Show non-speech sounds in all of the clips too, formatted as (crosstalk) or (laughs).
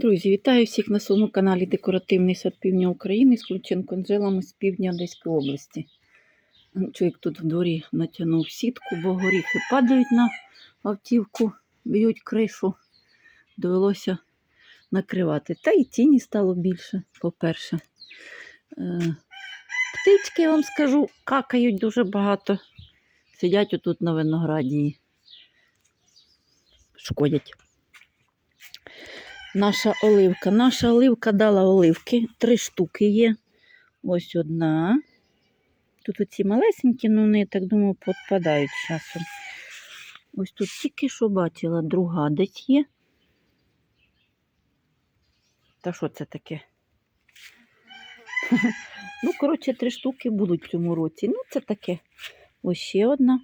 Друзі, вітаю всіх на своєму каналі Декоративний сад Півдня України з Ключенко Анжелами з півдня Одеської області. Чоловік тут в дворі натягнув сітку, бо горіхи падають на автівку, б'ють кришу. Довелося накривати. Та й тіні стало більше, по-перше. Е, Птички, я вам скажу, какають дуже багато. Сидять отут на винограді шкодять. Наша оливка. Наша оливка дала оливки. Три штуки є. Ось одна. Тут оці малесенькі, ну вони, так думаю, підпадають часом. Ось тут тільки що бачила, друга десь є. Та що це таке? (laughs) Ну, коротше, три штуки будуть в цьому році. Ну, це таке. Ось ще одна.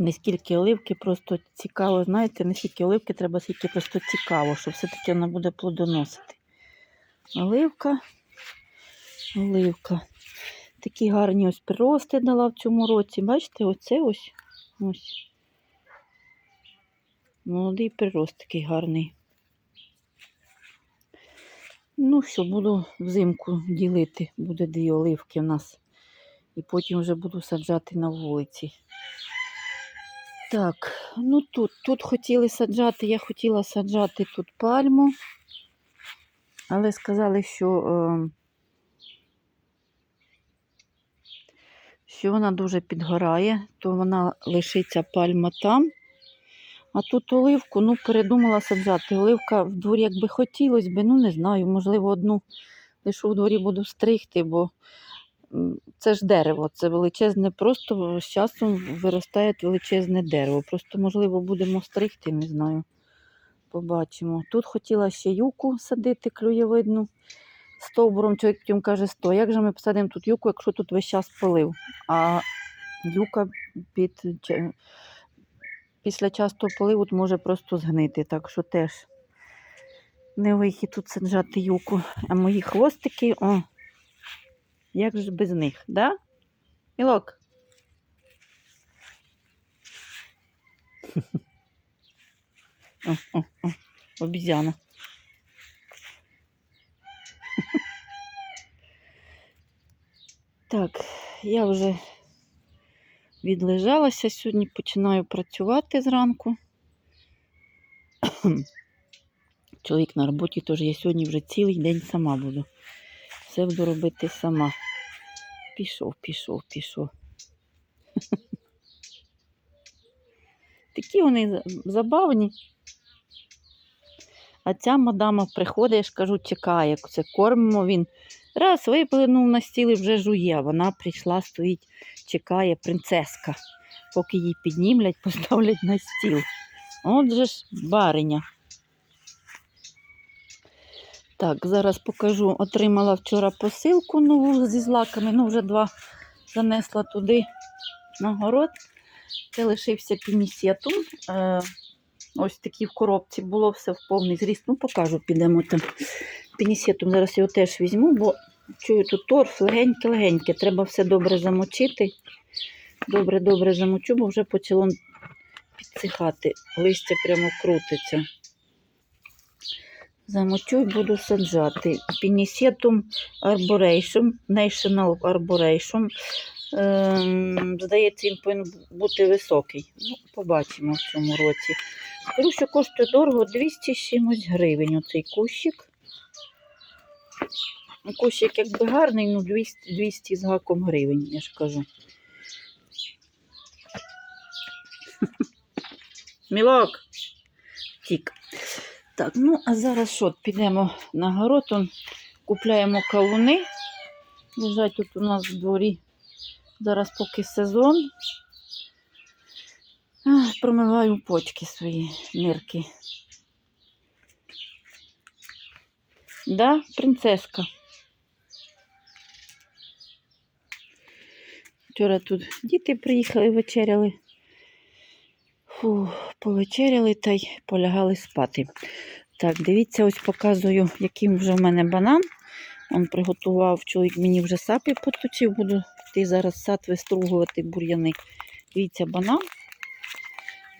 Не скільки оливки, просто цікаво, знаєте, не скільки оливки треба, скільки просто цікаво, що все-таки вона буде плодоносити. Оливка, оливка. Такі гарні ось прирости дала в цьому році. Бачите, оце ось ось. Молодий прирост такий гарний. Ну, все, буду взимку ділити. Буде дві оливки в нас. І потім вже буду саджати на вулиці. Так, ну тут, тут хотіли саджати, я хотіла саджати тут пальму, але сказали, що, е, що вона дуже підгорає, то вона лишиться пальма там. А тут оливку, ну, передумала саджати. Оливка в дворі, якби хотілося б, ну не знаю, можливо, одну лише в дворі буду стригти, бо це ж дерево, це величезне, просто з часом виростає величезне дерево. Просто, можливо, будемо стригти, не знаю. Побачимо. Тут хотіла ще юку садити, клюєвидну. Стовбуром чоловік каже, сто. Як же ми посадимо тут юку, якщо тут весь час полив? А юка під, після частого поливу може просто згнити. Так що теж не вихід тут саджати юку. А мої хвостики, о, як же без них, да? Мілок? О, о, о, обізяна. Так, я вже відлежалася сьогодні, починаю працювати зранку. Чоловік на роботі, тож я сьогодні вже цілий день сама буду. Все буду робити сама. Пішов, пішов, пішов. (laughs) Такі вони забавні. А ця мадама приходить, я ж кажу, чекає, це кормимо він. Раз виплинув на стіл і вже жує. Вона прийшла, стоїть, чекає, принцеска, поки її піднімлять, (laughs) поставлять на стіл. От же ж бариня. Так, зараз покажу. Отримала вчора посилку нову зі злаками. Ну, вже два занесла туди на город. Це лишився пінісетум. Е, ось такі в коробці було все в повний зріст. Ну, покажу, підемо там. Пінісетум зараз його теж візьму, бо чую тут торф легеньке-легеньке. Треба все добре замочити. Добре-добре замочу, бо вже почало підсихати. Листя прямо крутиться. Замочу і буду саджати. Пінісетум Arboration, National Arboration. Ем, здається, він повинен бути високий. Ну, побачимо в цьому році. Скажу, що коштує дорого 200 чимось гривень оцей кущик. Ну, Кущик якби гарний, ну 200, 200 з гаком гривень, я ж кажу. (laughs) Мілок. Тік. Так, ну а зараз що, підемо на город, он, купляємо кавуни. Лежать тут у нас в дворі. Зараз поки сезон. Ах, Промиваю почки свої нирки. Да, принцеска. Вчора тут діти приїхали, вечеряли. Фу, повечеряли та й полягали спати. Так, дивіться, ось показую, який вже в мене банан. Он приготував чоловік мені вже сапи поточив, буду йти зараз сад вистругувати бур'яни. Дивіться, банан.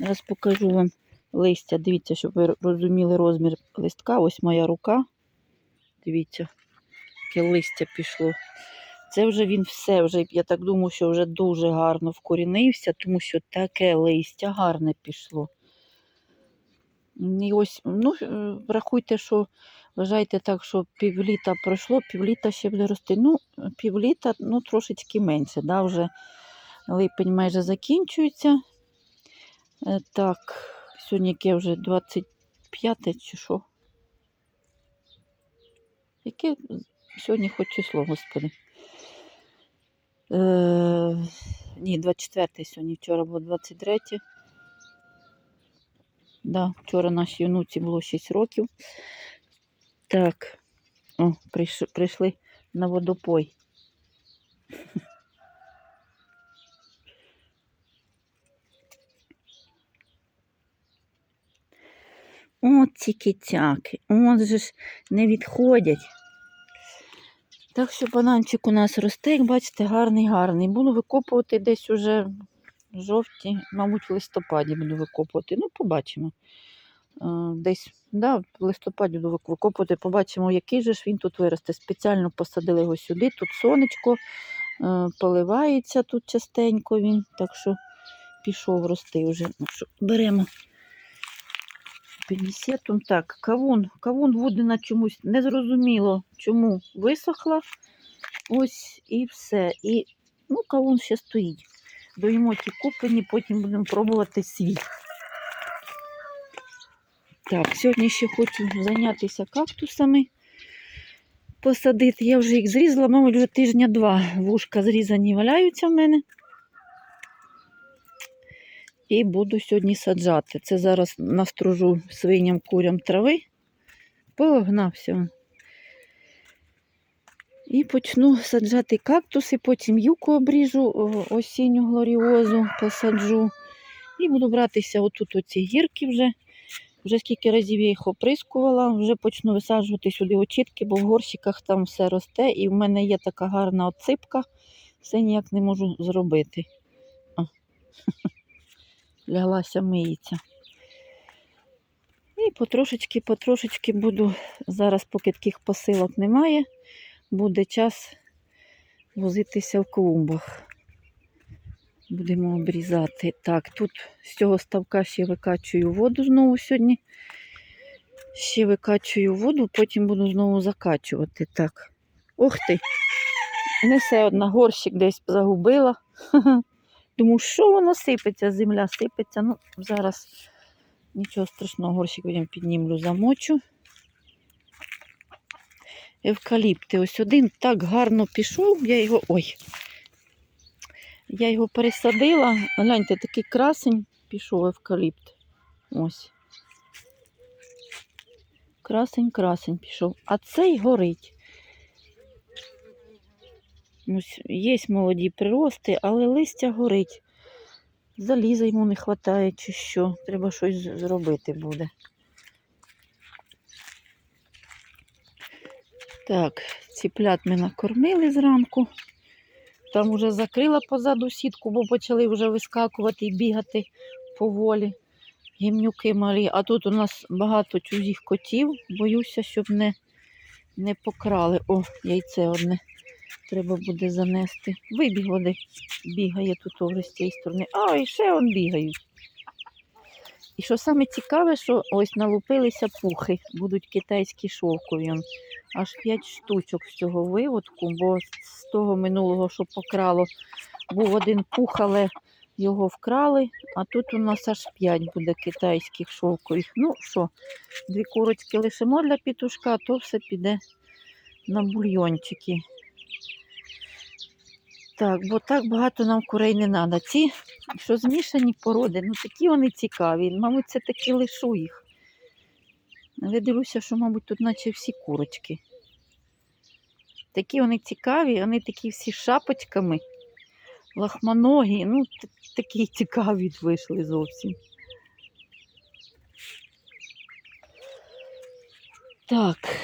Зараз покажу вам. листя. Дивіться, щоб ви розуміли розмір листка. Ось моя рука. Дивіться, яке листя пішло. Це вже він все, вже, я так думаю, що вже дуже гарно вкорінився, тому що таке листя гарне пішло. І ось, ну, е, рахуйте, що вважайте так, що півліта пройшло, півліта ще буде рости. Ну, півліта, ну, трошечки менше, да, вже липень майже закінчується. Е, Так, сьогодні яке вже 25 чи що? Яке сьогодні хоч число, господи? Е, ні, 24 сьогодні, вчора було 23. Да, вчора нашій внуці було 6 років. Так, о, прийш, прийшли на водопой. От ці китяки, от же ж не відходять. Так що бананчик у нас росте, як бачите, гарний, гарний. Буду викопувати десь уже жовті, мабуть, в листопаді буду викопувати. Ну, побачимо. Е, Десь да, в листопаді буду вик- викопувати, побачимо, який же ж він тут виросте. Спеціально посадили його сюди. Тут сонечко, е, поливається тут частенько він, так що пішов рости вже. Ну, беремо пінісетум. Так, кавун. Кавун буде на чомусь незрозуміло, чому висохла. Ось і все. І ну, кавун ще стоїть. Доїмо ті куплені, потім будемо пробувати свій. Так, сьогодні ще хочу зайнятися кактусами. Посадити. Я вже їх зрізала, мабуть, вже тижня два. Вушка зрізані валяються в мене. І буду сьогодні саджати. Це зараз настружу свиням курям трави. Погнався. І почну саджати кактуси, потім юку обріжу, осінню глоріозу посаджу. І буду братися отут оці гірки вже. Вже скільки разів я їх оприскувала, вже почну висаджувати сюди очітки, бо в горщиках там все росте, і в мене є така гарна отсипка, все ніяк не можу зробити. О. Ляглася миється. І потрошечки, потрошечки буду, зараз, поки таких посилок немає, буде час возитися в клумбах. Будемо обрізати. Так, тут з цього ставка ще викачую воду знову сьогодні. Ще викачую воду, потім буду знову закачувати. Так. Ух ти! Несе одна горщик десь загубила. (laughs) Думаю, що воно сипеться, земля сипеться. Ну, зараз нічого страшного, горщик потім піднімлю, замочу. Евкаліпти. Ось один так гарно пішов, я його. Ой. Я його пересадила. Гляньте, такий красень пішов евкаліпт. Ось. Красень, красень пішов. А цей горить. Є молоді прирости, але листя горить. Заліза йому не вистачає чи що. Треба щось зробити буде. Так, ціплят ми накормили зранку. Там вже закрила позаду сітку, бо почали вже вискакувати і бігати поволі. Гімнюки малі. А тут у нас багато чужих котів. Боюся, щоб не, не покрали. О, яйце одне. Треба буде занести. Вибіг води. Бігає тут over з цієї сторони. А, і ще он бігають. І що саме цікаве, що ось налупилися пухи, будуть китайські шовкові. Аж 5 штучок з цього виводку, бо з того минулого, що покрало, був один пух, але його вкрали, а тут у нас аж 5 буде китайських шовкових. Ну що, дві курочки лишимо для пітушка, то все піде на бульйончики. Так, бо так багато нам курей не треба. Ці, що змішані породи, ну такі вони цікаві. Мабуть, це таки лишу їх. Але дивлюся, що, мабуть, тут наче всі курочки. Такі вони цікаві, вони такі всі шапочками, лахманогі, ну, такі цікаві вийшли зовсім. Так.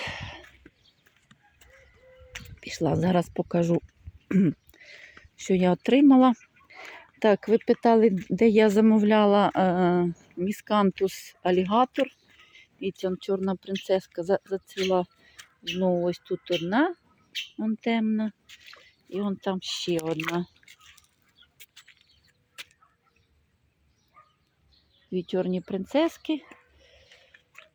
Пішла, зараз покажу, що я отримала. Так, ви питали, де я замовляла е, міскантус алігатор. І ця чорна принцеска зацвіла. Знову ось тут одна, вон темна. І вон там ще одна. Дві чорні принцески.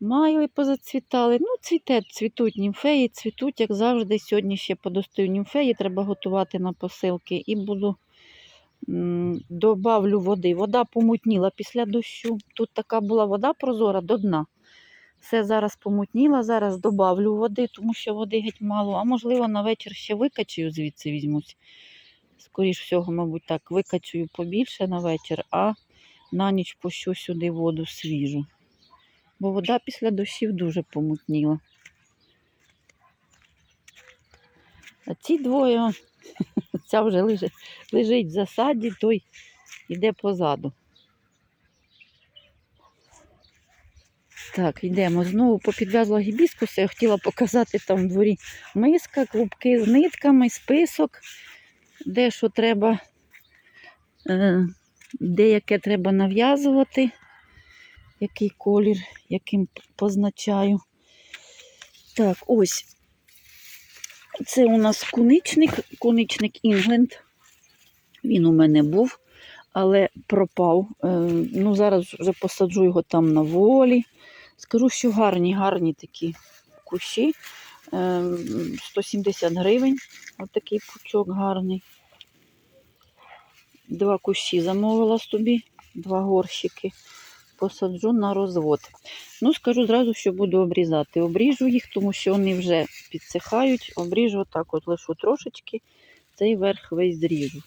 Майли позацвітали. Ну, цвіте, цвітуть німфеї, цвітуть, як завжди. Сьогодні ще подостаю німфеї, треба готувати на посилки. І буду добавлю води. Вода помутніла після дощу. Тут така була вода прозора до дна. Все зараз помутніла, зараз добавлю води, тому що води геть мало. А можливо, на вечір ще викачаю, звідси візьмусь. Скоріш всього, мабуть, так, викачую побільше на вечір, а на ніч пущу сюди воду свіжу. Бо вода після дощів дуже помутніла. А ці двоє, (laughs) ця вже лежить, в засаді, той йде позаду. Так, йдемо. Знову попідв'язла гібіскуси. Я хотіла показати там в дворі миска, клубки з нитками, список, де що треба, е, де яке треба нав'язувати, який колір, яким позначаю. Так, ось. Це у нас куничник, куничник Інгленд. Він у мене був, але пропав. Е, Ну, зараз вже посаджу його там на волі. Скажу, що гарні, гарні такі кущі. Е, 170 гривень. Отакий пучок гарний. Два кущі замовила собі, два горщики. Посаджу на розвод. Ну, скажу зразу, що буду обрізати. Обріжу їх, тому що вони вже підсихають. Обріжу отак, от лишу трошечки, цей верх весь зріжу.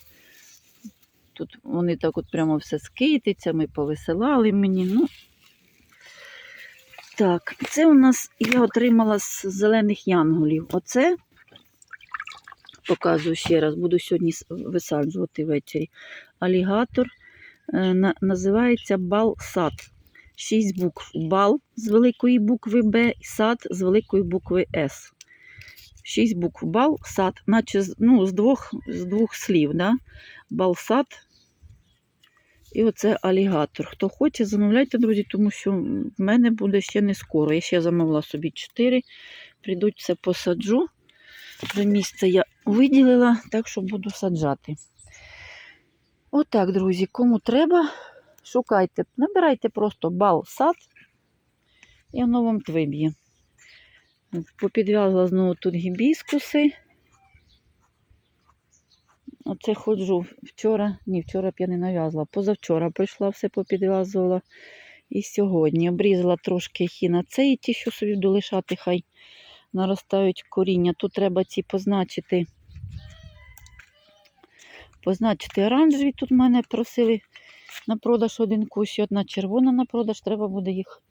Тут вони так от прямо все з китицями повисилали мені. Ну, так, це у нас я отримала з зелених янголів. Оце, показую ще раз, буду сьогодні висаджувати ввечері. Алігатор називається бал-сад. Шість букв. Бал з великої букви Б і сад з великої букви С. Шість букв. Бал, сад, наче ну, з, двох, з двох слів. Да? Бал, сад. І оце алігатор. Хто хоче, замовляйте, друзі, тому що в мене буде ще не скоро. Я ще замовила собі 4. Прийдуть все посаджу. Вже місце я виділила, так що буду саджати. Отак, друзі, кому треба, шукайте, набирайте просто бал сад, і воно вам виб'є. Попідв'язала знову тут гібіскуси. Оце ходжу вчора, ні, вчора б я не нав'язала. Позавчора прийшла, все попідв'язувала. І сьогодні обрізала трошки хінацеї, ті, що собі долишати, хай наростають коріння. Тут треба ці позначити. Позначити оранжеві. Тут мене просили на продаж один кущ, і одна червона на продаж, треба буде їх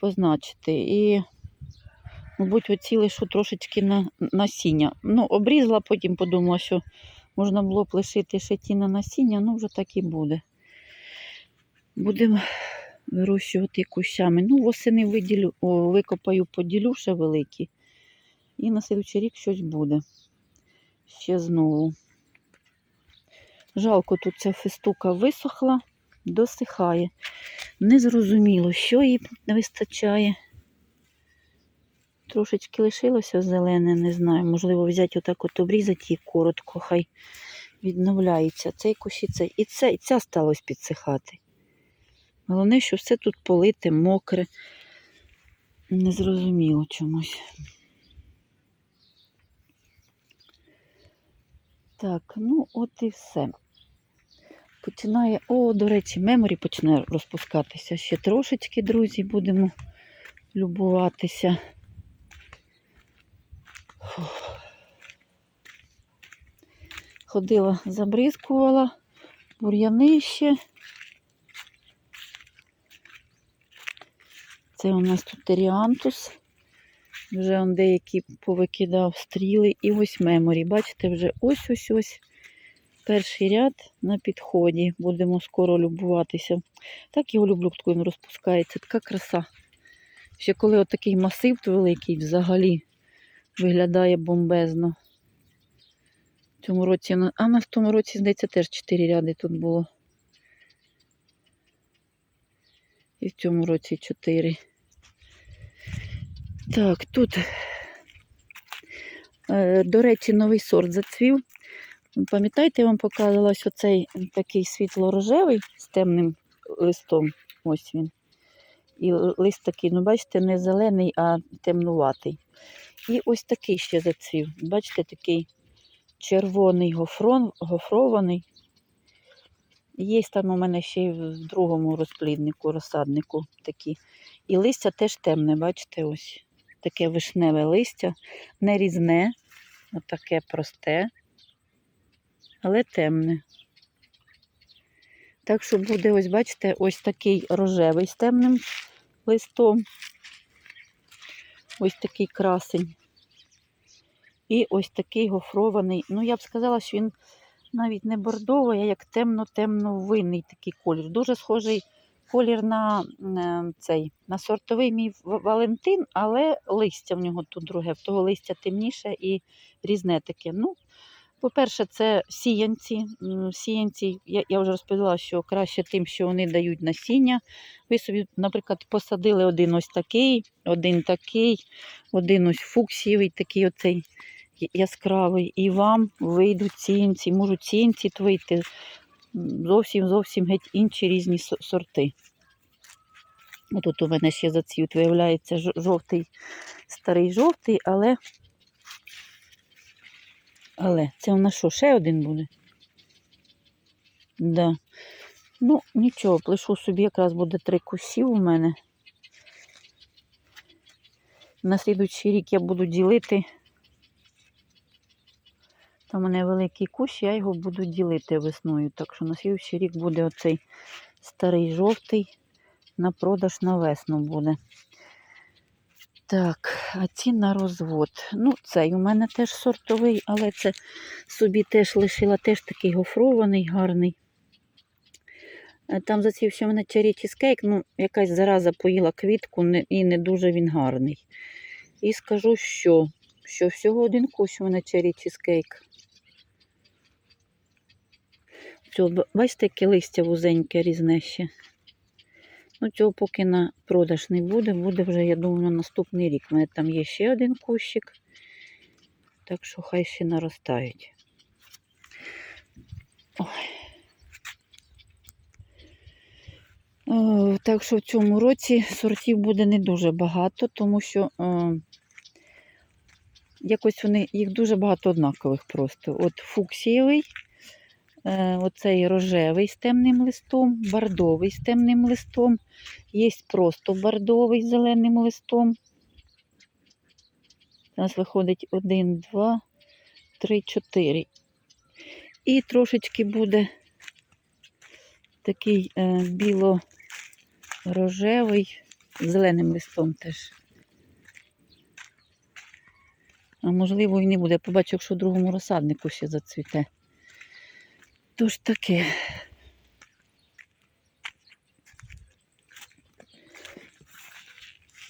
позначити. І, мабуть, оці лишу трошечки на насіння. Ну, обрізала, потім подумала, що можна було б лишити ще ті на насіння, ну вже так і буде. Будемо вирощувати кущами. Ну, восени виділю, о, викопаю, поділю ще великі. І на слідчий рік щось буде. Ще знову. Жалко, тут ця фестука висохла, досихає. Незрозуміло, що їй не вистачає. Трошечки лишилося зелене, не знаю. Можливо, взяти отак от обрізати її коротко, хай відновляється. Цей кущі, цей. І це, і ця сталося підсихати. Головне, що все тут полите, мокре. Незрозуміло чомусь. Так, ну от і все. Починає, о, до речі, меморі починає розпускатися. Ще трошечки, друзі, будемо любуватися. Ходила, забризкувала, бур'яни ще. Це у нас тут теріантус. Вже он деякі повикидав стріли. І ось меморі. Бачите, вже ось-ось-ось. Перший ряд на підході. Будемо скоро любуватися. Так його люблю, коли він розпускається. Така краса. Ще коли отакий масив великий взагалі виглядає бомбезно. В цьому році, а на в тому році, здається, теж 4 ряди тут було. І в цьому році 4. Так, тут, е, до речі, новий сорт зацвів. Пам'ятаєте, я вам показувала ось оцей такий світло-рожевий з темним листом. Ось він. І лист такий, ну бачите, не зелений, а темнуватий. І ось такий ще зацвів. Бачите, такий червоний гофрон, гофрований. Є там у мене ще й в другому розпліднику, розсаднику такі. І листя теж темне, бачите, ось. Таке вишневе листя, не різне, отаке просте, але темне. Так що буде, ось, бачите, ось такий рожевий з темним листом. Ось такий красень. І ось такий гофрований. Ну, я б сказала, що він навіть не бордовий, а як темно-темно-винний такий колір. Дуже схожий колір на е, цей, на сортовий мій Валентин, але листя в нього тут друге. В того листя темніше і різне таке. Ну, по-перше, це сіянці. Сіянці, я, я вже розповідала, що краще тим, що вони дають насіння. Ви собі, наприклад, посадили один ось такий, один такий, один ось фуксієвий, такий оцей яскравий. І вам вийдуть сіянці, можуть сіянці вийти зовсім зовсім геть інші різні сорти. Тут у мене ще зацвіт, виявляється, жовтий, старий жовтий, але. Але це у нас що, ще один буде? Да. Ну, нічого, плешу собі, якраз буде три кусів у мене. На слідуючий рік я буду ділити. Там у мене великий кущ, я його буду ділити весною. Так що на слідуючий рік буде оцей старий жовтий на продаж на весну буде. Так, а ці на розвод. Ну, цей у мене теж сортовий, але це собі теж лишила теж такий гофрований, гарний. Е, Там зацівся у мене чері чизкейк, ну, якась зараза поїла квітку і не дуже він гарний. І скажу, що, що всього один кущ у мене чері чизкейк. Бачите, яке листя вузеньке різне ще. Ну, цього поки на продаж не буде, буде вже, я думаю, на наступний рік. У мене там є ще один кущик. Так що хай ще наростають. Ой. Е, Так що в цьому році сортів буде не дуже багато, тому що е, якось вони, їх дуже багато однакових просто. От фуксієвий, оцей рожевий з темним листом, бордовий з темним листом, є просто бордовий з зеленим листом. У нас виходить 1, 2, 3, 4. І трошечки буде такий е, біло-рожевий, з зеленим листом теж. А можливо і не буде. Побачу, якщо в другому розсаднику ще зацвіте. Тож таке.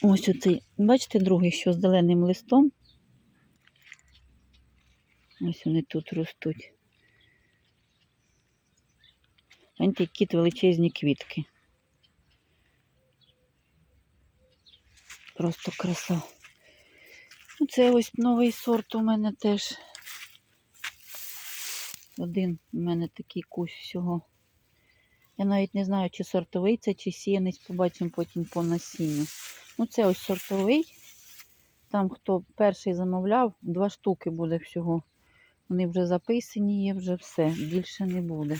Ось оцей, бачите, другий, що з зеленим листом. Ось вони тут ростуть. Гляньте, які величезні квітки. Просто краса. Ну, Це ось новий сорт у мене теж. Один у мене такий кущ всього. Я навіть не знаю, чи сортовий це, чи сіянець, побачимо потім по насінню. Ну, це ось сортовий. Там, хто перший замовляв, два штуки буде всього. Вони вже записані, є вже все, більше не буде.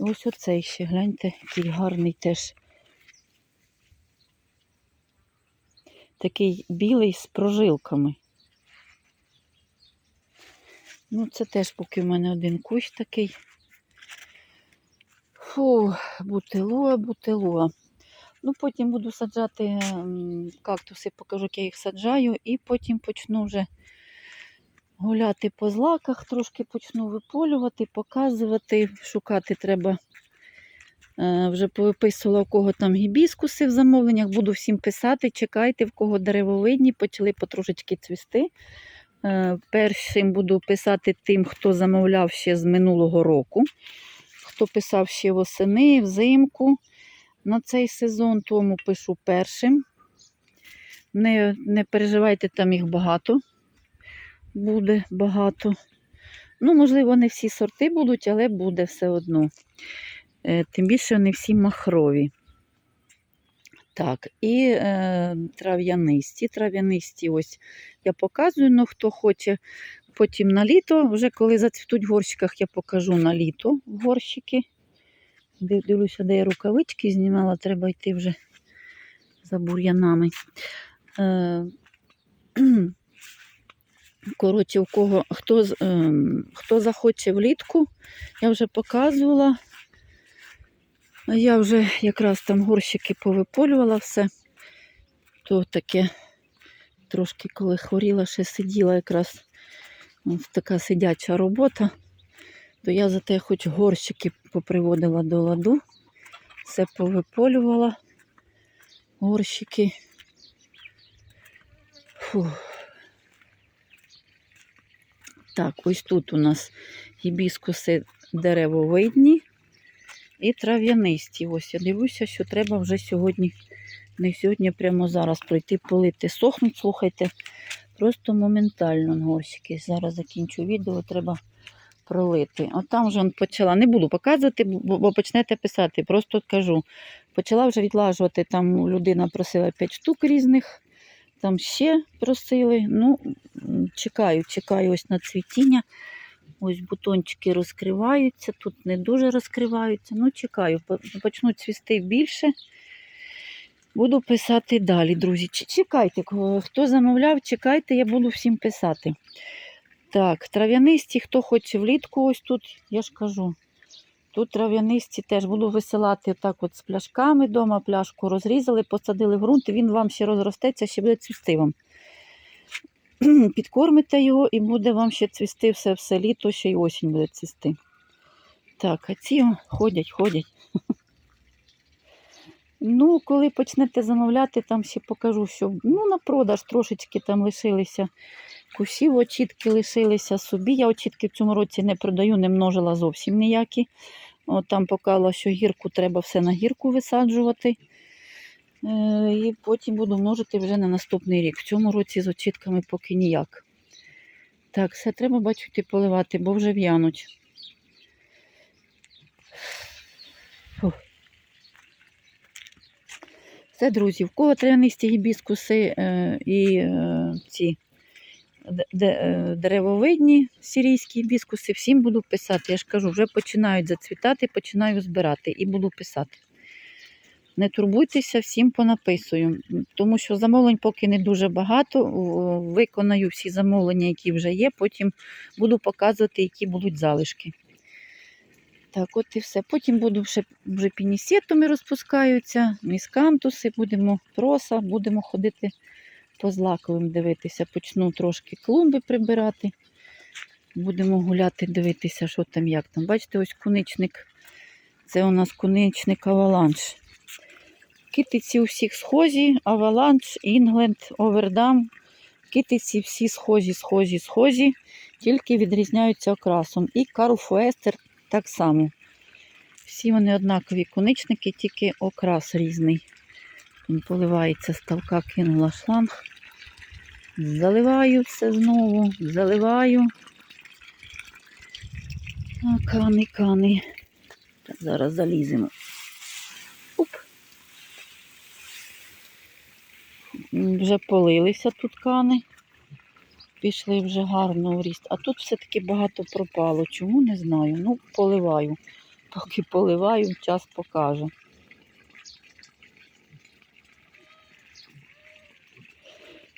Ось оцей ще, гляньте, який гарний теж. Такий білий з прожилками. Ну, це теж поки в мене один кущ такий. Фу, бутилуа, бутилуа. Ну, потім буду саджати кактуси, покажу, як я їх саджаю, і потім почну вже гуляти по злаках, трошки почну виполювати, показувати, шукати треба. Е, Вже повиписувала, у кого там гібіскуси в замовленнях. Буду всім писати, чекайте, в кого деревовидні, почали потрошечки цвісти. Е, Першим буду писати тим, хто замовляв ще з минулого року, хто писав ще восени, взимку. на цей сезон, тому пишу першим. Не, не переживайте, там їх багато. Буде багато. Ну, можливо, не всі сорти будуть, але буде все одно. Е, Тим більше вони всі махрові. Так, і е, трав'янисті. Трав'янисті ось я показую, ну хто хоче. Потім на літо, вже коли зацвітуть в горщиках, я покажу на літо горщики. Дивлюся, де я рукавички знімала, треба йти вже за бур'янами. Е, Коротше, у кого хто, ем, хто захоче влітку, я вже показувала. Я вже якраз там горщики повиполювала все. То таке трошки, коли хворіла, ще сиділа якраз ось така сидяча робота. То я за те хоч горщики поприводила до ладу, все повиполювала. Горщики. Фух. Так, ось тут у нас гібіскуси деревовидні і трав'янисті. Ось я дивлюся, що треба вже сьогодні, не сьогодні, прямо зараз пройти полити. Сохнуть, слухайте, просто моментально горщики. Зараз закінчу відео, треба пролити. От там вже почала. Не буду показувати, бо, почнете писати. Просто кажу. Почала вже відлажувати. Там людина просила 5 штук різних. Там ще просили. Ну, чекаю, чекаю ось на цвітіння. Ось бутончики розкриваються, тут не дуже розкриваються. Ну, чекаю, почнуть цвісти більше. Буду писати далі, друзі. Чекайте, хто замовляв, чекайте, я буду всім писати. Так, трав'янисті, хто хоче влітку, ось тут, я ж кажу. Тут трав'янисті теж буду висилати так от з пляшками вдома, пляшку розрізали, посадили в ґрунт, він вам ще розростеться, ще буде цвісти вам. (clears throat) Підкормите його і буде вам ще цвісти все, все літо, ще й осінь буде цвісти. Так, а ці ходять, ходять. (laughs) Ну, коли почнете замовляти, там ще покажу, що ну, на продаж трошечки там лишилися кусів, очітки лишилися собі. Я очітки в цьому році не продаю, не множила зовсім ніякі. От там показала, що гірку треба все на гірку висаджувати. Е, і потім буду множити вже на наступний рік. В цьому році з очітками поки ніяк. Так, все треба бачити поливати, бо вже в'януть. Все, друзі, в кого трав'янисті гібіскуси е, і е, ці е, деревовидні сирійські гібіскуси, всім буду писати. Я ж кажу, вже починають зацвітати, починаю збирати і буду писати. Не турбуйтеся, всім понаписую, тому що замовлень поки не дуже багато. Виконаю всі замовлення, які вже є, потім буду показувати, які будуть залишки. Так, от і все. Потім буду ще вже пінісетами розпускаються, міскантуси, будемо проса, будемо ходити по злаковим дивитися. Почну трошки клумби прибирати. Будемо гуляти, дивитися, що там, як там. Бачите, ось куничник. Це у нас куничник аваланш. Китиці у всіх схожі, аваланш, Інгленд, Овердам. Китиці всі схожі, схожі, схожі, тільки відрізняються окрасом. І Карл Фуестер так само. Всі вони однакові коничники, тільки окрас різний. Він поливається, ставка кинула шланг. Заливаю все знову, заливаю. А, кани, кани. Зараз заліземо. Вже полилися тут кани. Пішли вже гарно в ріст. А тут все-таки багато пропало. Чому не знаю. Ну, поливаю. Поки поливаю, час покаже.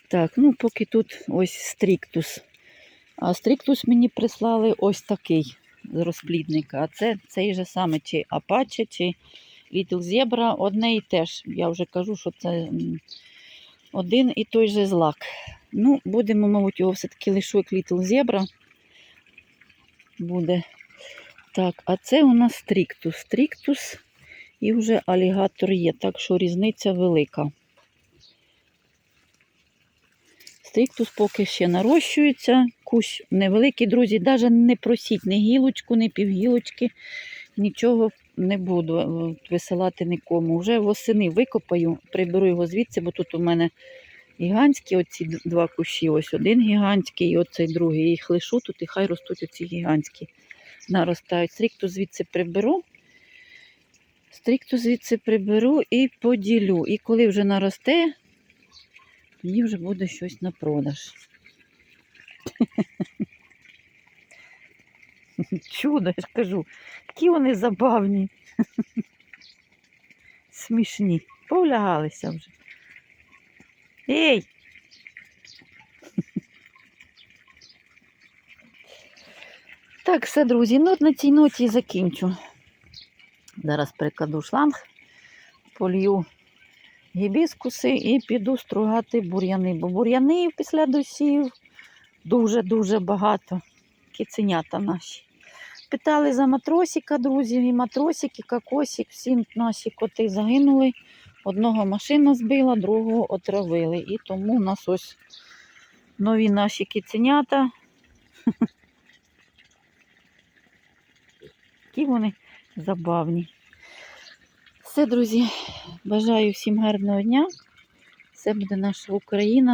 Так, ну поки тут ось стріктус. А стріктус мені прислали ось такий з розплідника. А це цей же саме, чи Апаче, чи Little Zebra, одне і те ж. Я вже кажу, що це один і той же злак. Ну, будемо, мабуть, його все-таки як Little Zebra. Буде. Так, а це у нас стріктус. Стріктус і вже алігатор є, так що різниця велика. Стріктус поки ще нарощується, кущ невеликий, друзі, навіть не просіть ні гілочку, ні півгілочки, нічого не буду е, висилати нікому. Вже восени викопаю, приберу його звідси, бо тут у мене гігантські оці два кущі. Ось один гігантський і оцей другий. Їх лишу тут і хай ростуть оці гігантські. Наростають. Стрікту звідси приберу. Стрікту звідси приберу і поділю. І коли вже наросте, тоді вже буде щось на продаж. (laughs) (laughs) Чудо, я ж кажу, які вони забавні. (laughs) Смішні. Повлягалися вже. Ей! (laughs) Так, все, друзі, ну от на цій ноті закінчу. Зараз прикладу шланг, полью гібіскуси і піду стругати бур'яни. Бо бур'яни після досів дуже-дуже багато. Киценята наші. Питали за матросика, друзі, і матросик, і кокосик, всі наші коти загинули. Одного машина збила, другого отравили. І тому у нас ось нові наші киценята. (laughs) Які вони забавні. Все, друзі, бажаю всім гарного дня. Все буде наша Україна.